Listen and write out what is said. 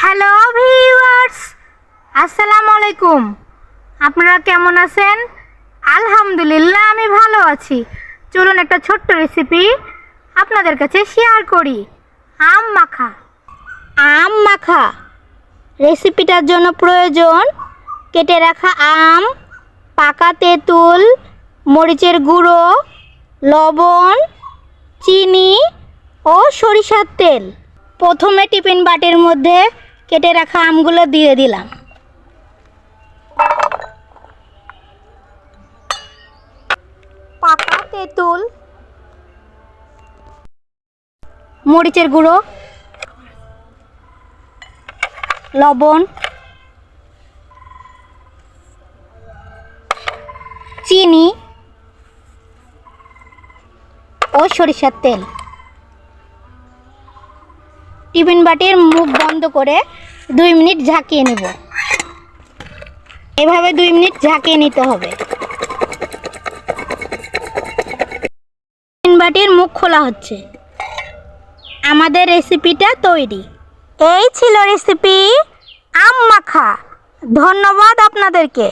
Hello viewers আসসালামু আলাইকুম আপনারা কেমন আছেন আলহামদুলিল্লাহ আমি ভালো আছি চলুন একটা ছোট্ট রেসিপি আপনাদের কাছে শেয়ার করি আম মাখা আম মাখা রেসিপিটার জন্য প্রয়োজন কেটে রাখা আম পাকা তেঁতুল মরিচের গুঁড়ো লবণ চিনি ও সরিষার তেল প্রথমে টিফিন বাটির মধ্যে কেটে রাখা আমগুলো দিয়ে দিলাম। পাকা তেঁতুল। মরিচের গুঁড়ো। লবণ। চিনি। ও সরিষার তেল। টিফিন বাটির মুখ বন্ধ করে দুই মিনিট ঝাঁকিয়ে নেব। এভাবে দুই মিনিট ঝাঁকিয়ে নিতে হবে। বাটির মুখ খোলা হচ্ছে। আমাদের রেসিপিটা তৈরি। এই ছিল রেসিপি আম মাখা। ধন্যবাদ আপনাদেরকে।